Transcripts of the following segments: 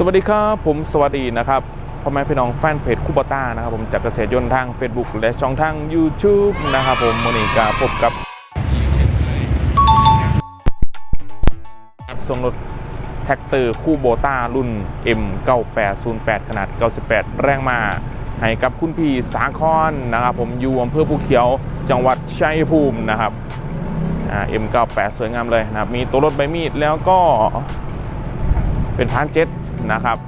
สวัสดีครับผมสวัสดีนะครับพ่อแม่พี่น้องแฟนเพจคูปต้านะครับผมจากเกษตรยนต์ทาง Facebook และช่องทาง YouTube นะครับผมวันนี้ก็พบกับส่งรถแท็กเตอร์คู่โบต้ารุ่น M9808 ขนาด 98 แรงมา ให้กับคุณพี่สาคอนนะครับผมอยู่อำเภอภูเขียวจังหวัดชัยภูมินะครับอ่า M98 สวยงามเลยนะครับมีตัวรถใบมีดแล้วก็เป็นพานเจ็ต นะครับ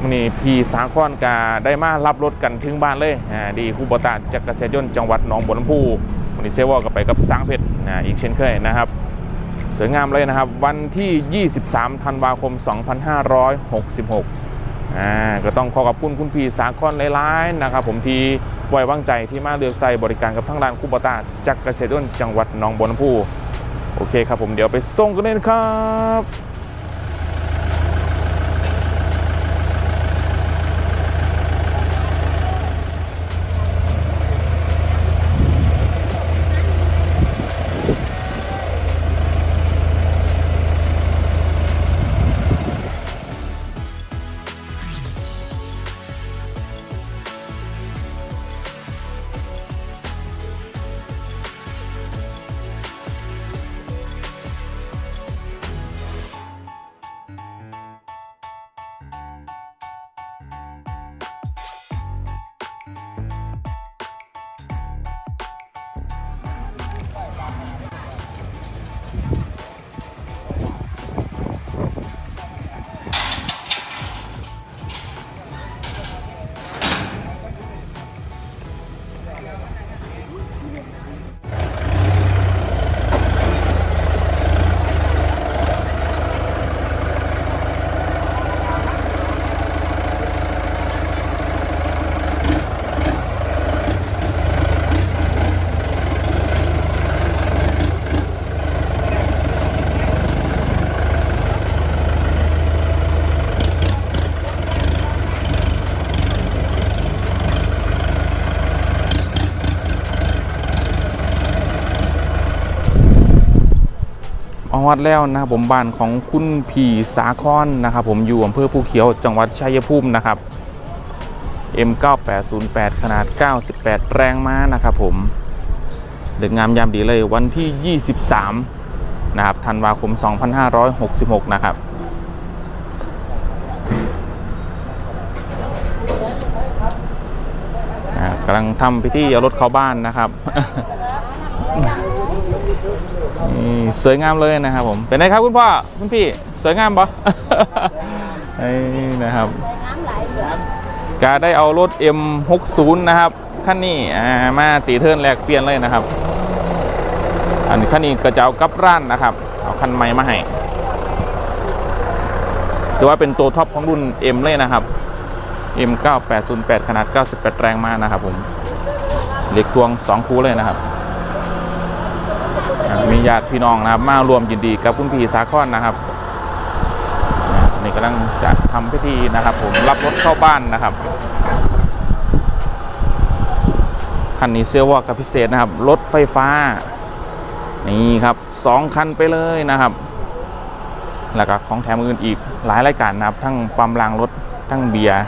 วันนี้พี่สาคอนกาได้มารับรถกันถึงบ้านเลยดีคู่บตาจากเกษตรยนต์จังหวัดหนองบัวลำพูวันนี้เซวอก็ไปกับสังเพชรอีกเช่นเคยนะครับสวยงามเลยนะครับ วันที่ 23 ธันวาคม 2566อ่าก็ต้องขอขอบคุณคุณพี่สาคอนหลายๆนะครับผมที่ไว้วางใจที่มาเลือกใส่บริการกับทั้งร้านคู่บตาจากเกษตรยนต์จังหวัดหนองบัวลำพูโอเคครับผมเดี๋ยวไปส่งกันเลยนะครับ มาวัดแล้วนะครับผมบ้านของคุณผีสาคอนนะครับผมอยู่อำเภอภูเขียวจังหวัดชัยภูมินะครับ M9808 ขนาด 98 แรงม้านะครับผมเดึกงามยามดีเลยวันที่ 23 นะครับธันวาคม 2566 นะครับกำลังทำพิธีเอารถเข้าบ้านนะครับ นี่สวยงามเลยนะครับผมเป็นไงครับคุณพ่อคุณพี่สวยงามปะนี่นะครับกาได้เอารถ M60 นะครับคันนี้มาตีเทิร์นแลกเปลี่ยนเลยนะครับ อันคันนี้ก็จะเอากับร้านนะครับ เอาคันใหม่มาให้ถือว่าเป็นตัวท็อปของรุ่น M เลยนะครับ M9808 ขนาด 98 แรงม้านะครับผมเหล็กทวง 2 คูเลยนะครับ มีญาติพี่น้องนะครับ มารวมยินดีกับคุณพี่สาคอนนะครับนี่กำลังจะทำพิธีนะครับ ผมรับรถเข้าบ้านนะครับคันนี้เสื้อวอกับพิเศษนะครับรถไฟฟ้า นี่ครับสองคันไปเลยนะครับ แล้วก็ของแถมอื่นอีกหลายรายการนะครับ ทั้งปั๊มรางรถทั้งเบียร์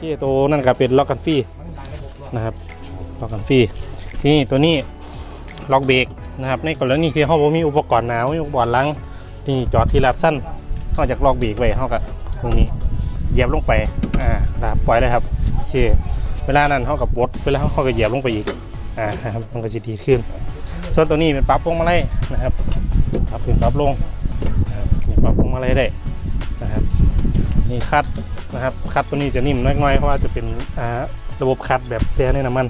ที่ตัวนั่นก็เป็นล็อกกันฟรีนะครับล็อกกันฟรีที่นี่ตัวนี้ล็อกเบรกนะครับในกรณีที่เขาบ่มีอุปกรณ์หนาวมีอุปกรณ์ล้างนี่จอดที่ลัดสั้นนอกจากล็อกเบรกไว้เขาก็ตรงนี้เหยียบลงไปอ่าแล้วปล่อยเลยครับโอเคเวลานั้นเขากับปลดเวลาเขาก็เหยียบลงไปอีกอ่าครับมันก็จะดีขึ้น ส่วนตัวนี้เป็นปรับลงมาไล่นะครับปรับขึ้นปรับลงนะครับอะไรได้นะครับนี่คัด นะครับคัดตัวนี้จะนิ่มน้อยๆเพราะว่าจะเป็นระบบคัดแบบแช่ในน้ำมัน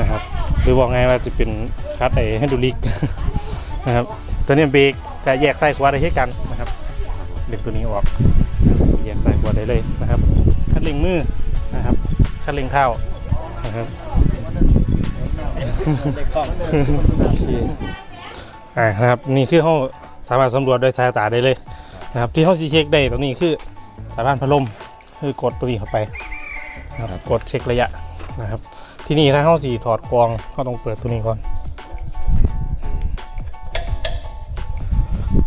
นะครับหรือบอกไงว่าจะเป็นคัดไอ้ไฮดรอลิกนะครับตัวนี้เบรกจะแยกซ้ขวาได้เช่นกันนะครับเด็กตัวนี้ออกแยกซ้ขวาได้เลยนะครับ คัดเร่งมือนะครับคัดเร่งเท้านะครับโอเคอ่านะครับนี่คือเขาสามารถสำรวจด้วยสายตาได้เลยนะครับที่เขาซีเช็คได้ตรงนี้คือ สายพานพัดลมคือกดตัวนี้เข้าไปนะครับกดเช็คระยะนะครับ ที่นี่ถ้าเขาสีถอดกรองเขาต้องเปิดตัวนี้ก่อน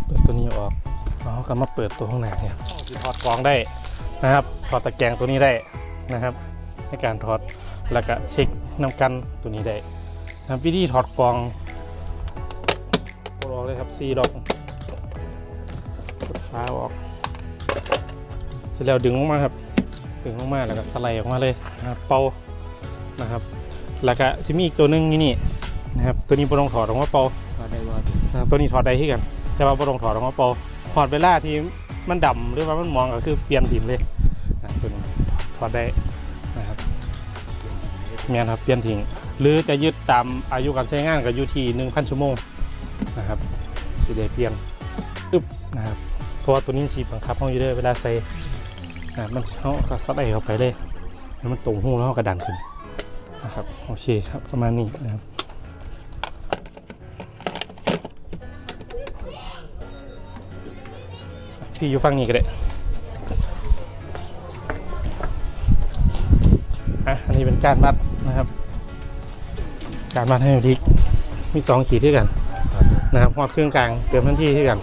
เปิดตัวนี้ออกแล้วเขาก็มาเปิดตัวข้างในเนี่ยสิถอดกรองได้นะครับถอดตะแกรงตัวนี้ได้นะครับ ในการถอดแล้วก็เช็คน้ำกันตัวนี้ได้นะครับวิธีถอดกรองกดออกเลยครับซีดอกกดฟ้าออกเส ร็จแล้วดึงออกมาครับ ดึงออกมาแล้วก็สไลด์ออกมาเลยนะครับเป่านะครับแล้วก็ซิมีอีกตัวหนึงนี่นี่นะครับตัวนี้บ่ต้องถอดออกมาเป่านะครับตัวนี้ถอดได้ที่กัน แต่ว่าบ่ต้องถอดออกมาเป่าถอดเวลาที่มันดำหรือว่ามันมองก็คือเปลี่ยนถิ่มเลยนะตัวนี้ถอดได้นะครับเมียนครับเปลี่ยนทิ้งหรือจะยึดตามอายุการใช้งานก็อยู่ที่ 1,000 ชั่วโมงนะครับสิได้เปลี่ยนอึบนะครับเพราะว่าตัวนี้สีบังคับเขาอยู่ด้อเวลาใส่ะมันเขาก็สไลด์เข้าไปเลยแล้วมันตรงหูแล้วเขาก็ดันขึ้นนะครับโอเคครับประมาณนี้นะครับพี่อยู่ฝั่งนี้ก็ได้อะอันนี้เป็นการมัดนะครับ การมัดให้ดิกมีสองขีดที่กันนะครับหอดเครื่องกลางเติมทันที่ที่กัน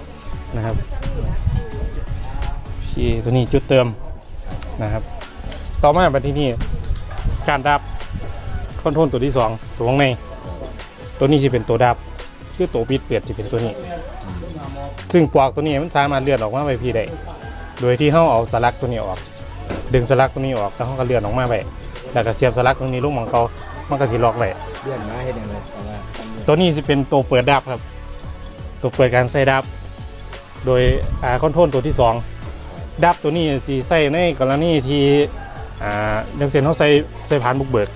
นะครับชีตัวนี้จุดเติม นะครับ ต่อมาบัดที่นี่การดับคอนโทรลตัวที่สองตัวข้างใน ตัวนี้จะเป็นตัวดับ คือตัวปิดเปลี่ยนจะเป็นตัวนี้ ซึ่งปลอกตัวนี้มันสามารถเลื่อนออกมาไปพี่ได้ โดยที่เขาเอาสลักตัวนี้ออก ดึงสลักตัวนี้ออกแล้วเขาก็เลื่อนออกมาไปแล้วก็เสียบสลักตรงนี้ลูกหมองเขามันก็สิล็อกไว้เลื่อนมาให้ได้เลยแต่ว่าตัวนี้สิเป็นตัวเปิดดับครับ ตัวเปิดการใส่ดับ โดยอ่าคอนโทรลตัวที่สอง ดับตัวนี้สีใส่ในกรณีที่อ่าดังเซนเขาใส่ใส่ผ่านบุกเบิก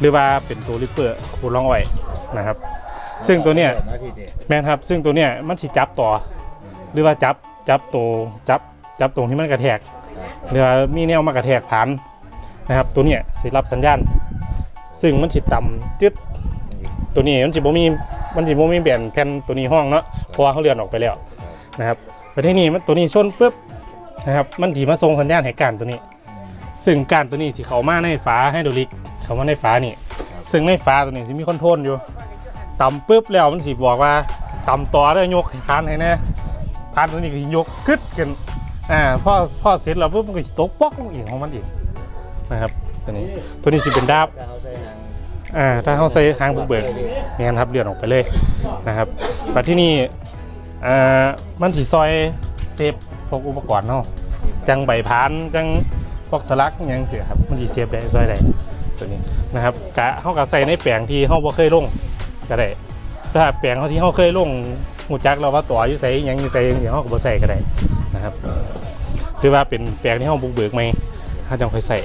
หรือว่าเป็นตัวริปเปอร์คูลองไว้นะครับ ซึ่งตัวเนี้ยมาพี่เด็กแม่นครับ ซึ่งตัวเนี้ยมันสิจับต่อ หรือว่าจับจับตัวจับจับตรงที่มันกระแทกหรือว่ามีแนวมากระแทกผ่านนะครับ ตัวเนี้ยสิรับสัญญาณ ซึ่งมันสิต่ำจึดตัวนี้มันสิบ่มีมันสิบ่มีเปลี่ยนแผ่นตัวนี้ห้องเนาะเพราะว่าเขาเลื่อนออกไปแล้วนะครับแต่ที่นี่มันตัวนี้ชนปุ๊บ นะครับมันถีมาส่งสัญญาณให้การตัวนี้ ซึ่งการตัวนี้สิเข้ามาในฝาไฮดรอลิกเข้ามาในฝานี่ ซึ่งในฝาตัวนี้สิมีคอนโทรลอยู่ต่ำปุ๊บแล้วมันสิบอกว่าต่ำต่อได้ยกคานให้แน่คานตัวนี้ก็สิยกขึ้นกันอ่าพอพอเสร็จแล้วปุ๊บมันก็สิตกป๊อกลงเองของมันเองนะครับตัวนี้ตัวนี้สิเป็นดาบถ้าเขาใช้หางอ่าถ้าเขาใส่หางบุกเบิกเนียนครับเลื่อนออกไปเลยนะครับแต่ที่นี่อ่ามันสิซอยเซฟพ วกอุปกรณ์เนาะจังใบพานจังพวกสลักยังเสียครับมันสิเซฟได้ซอยได้ตัวนี้นะครับกะเขาก็ใส่ในแปลงที่เขาบ่เคยลงก็ได้ถ้าแปลงเขาที่เขาเคยลงหูจักเราว่าตัวอยู่ใส่ยังอยู่ใส่ยังเขาก็บ่ใส่ก็ได้นะครับหรือว่าเป็นแปลงที่เขาบุกเบิกไหมเขาจังค่อยใส่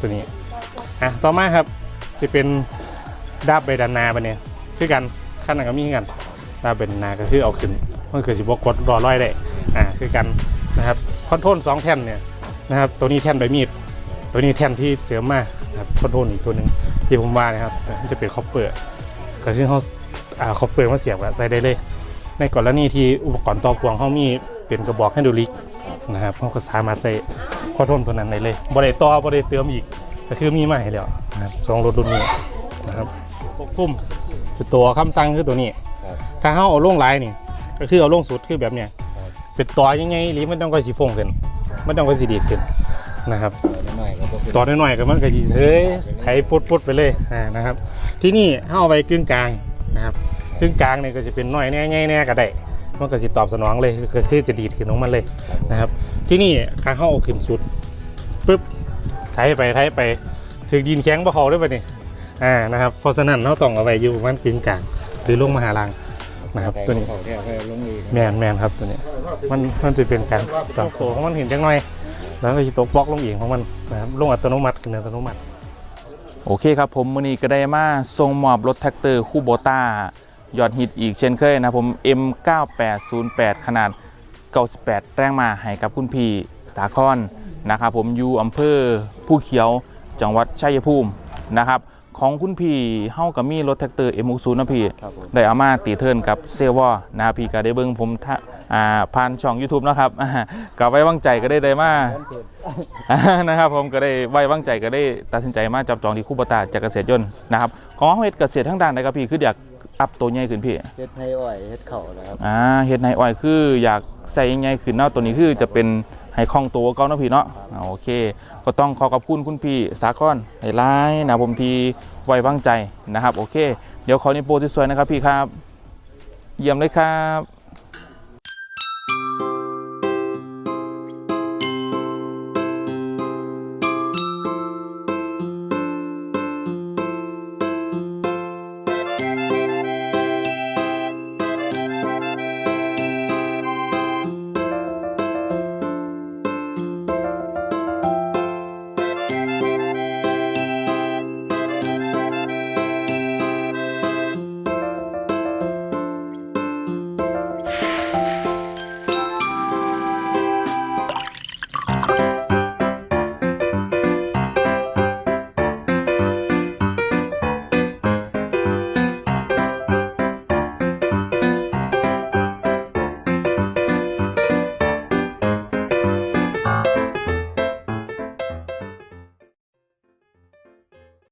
ตัวนี้อะต่อมาครับจะเป็นดาบใบดานหนาปะเนี่ยคือกันขั้นนั้นก็มีคือกันดาบใบดานนาก็คือเอาขึ้นมันคือสิบกดรอร้อยได้ อ่าคือกันนะครับคอนโทรลสองแท่นเนี่ยนะครับตัวนี้แท่นใบมีดตัวนี้แท่นที่เสริมมานะครับคอนโทรลอีกตัวหนึ่งที่ผมว่านะครับมันจะเป็นคอปเปอร์ก็คือเขาอ่าเขาเปิดมาเสียบอะใส่ได้เลย ในกรณีที่อุปกรณ์ต่อกวางเขามีเป็นกระบอกไฮดรอลิกนะครับเขาก็สามารถใส่ข้อทนตัวนั้นได้เลยบริต่อบริเติมอีกก็คือมีมาให้แล้วนะครับสองรถรุ่นนี้นะครับควบคุมคือตัวคำสั่งคือตัวนี้ ถ้าเขาเอาลงไลน์นี่ก็คือเอาลงสุดคือแบบเนี้ย เป็นตัวยังไงหรือมันต้องก็สีฟงขึ้นมันต้องก็สีดีดขึ้นนะครับต่อหน่อยก็เป็นต่อหน่อยๆก็มันก็สิเฮ้ยไถพุดๆไปเลยอ่านะครับ ที่นี่เฮาเอาไปกึ่งกลางนะครับกึ่งกลางเนี่ยก็จะเป็นน้อยแน่ใหญ่แน่ก็ได้มันก็สิตอบสนองเลยก็คือจะดีดขึ้นของมันเลยนะครับ ที่นี่ข้างเฮาเอาขึ้นสุดปึ๊บไถไปไถไปถึงดินแข็งบ่เข้าได้ปะนี่อ่านะครับเพราะฉะนั้นเราต้องเอาไว้อยู่ประมันกึ่งกลางหรือลงมาหาลัง นะครับตัวนี้เขาแค่แค่ลงอีกแมนแมนครับตัวนี้มันมันจะเป็นการต่อโซ่ของมันเห็นจังหน่อย แล้วก็จะตกบล็อกลงเองของมันนะครับลงอัตโนมัติขึ้นอัตโนมัติ โอเคครับผมมือนี้ก็ได้มาส่งมอบรถแท็กเตอร์คู่โบต้ายอดฮิตอีกเช่นเคยนะผม M9808 ขนาด 98 แรงมาให้กับคุณพี่สาครนะครับผมอยู่อำเภอผู้เขียวจังหวัดชัยภูมินะครับ ของคุณพี่เฮากับมีรถแท็กเตอร์ M60 นะพี่ ครับผมได้เอามาตีเทิร์นกับเซลวอนะครับพี่ก็ได้เบิ่งผมท่าอ่าผ่านช่อง YouTube นะครับก็ไว้วางใจก็ได้ได้มา นะครับผมก็ได้ไว้วางใจก็ได้ตัดสินใจมาจับจองที่คู่บตาจากเกษตรยนต์นะครับของเฮ็ดเกษตรทั้งด้านใดครับพี่คืออยากอัพตัวใหญ่ขึ้นพี่ เฮ็ดให้อ้อยเฮ็ดเข่านะครับ อ่าเฮ็ดในอ้อยคืออยากใส่ใหญ่ขึ้นเนาะตัวนี้คือจะเป็น ให้คล่องตัวก่อนนะพี่เนาะอ่าโอเค ก็ต้องขอขอบคุณคุณพี่สาคอนไห้ไลน์นะผมทีไว้วางใจนะครับ โอเค เดี๋ยวขอนิโปรที่สวยนะครับพี่ครับ เยี่ยมเลยครับ